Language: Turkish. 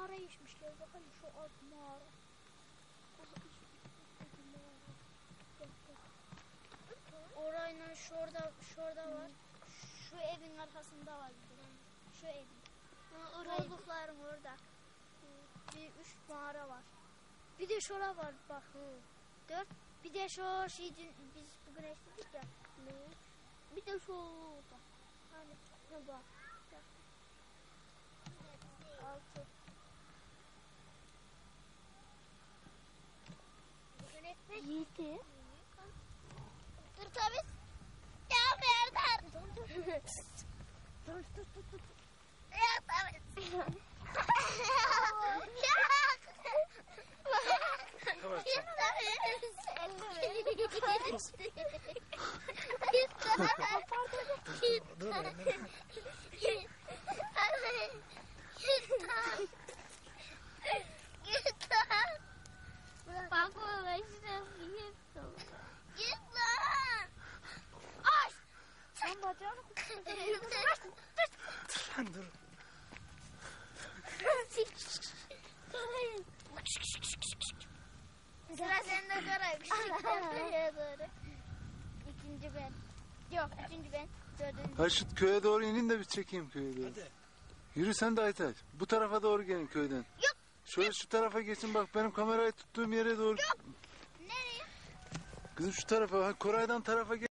mağara içmişler bakalım şu alt mağara. Orayla şurada şurada var. Şu evin arkasında var bir de. Şu evin. Olduklarım orada. Bir üç mağara var. Bir de şura var bak. Dört. Bir de şu şey biz bugün eşledik ya. Bir de şu orada. Hani ne bak. Altı. Bugün etmek. Yedi. Berdan. Dur dur. dur dur dur dur. Ya tabi. Yavaş. Dur anne. Bak o işte yedi. Sen bacağını Lan dur. Sıra sende Koray. Şuraya doğru. İkinci ben. Yok üçüncü ben. Dördüncü. Ha şu köye doğru inin de bir çekeyim köye doğru. Hadi. Yürü sen de Aytaç. Bu tarafa doğru gelin köyden. Yok. Şöyle şu tarafa geçin bak benim kamerayı tuttuğum yere doğru. Nereye? Kızım şu tarafa. ha, Koray'dan tarafa gel.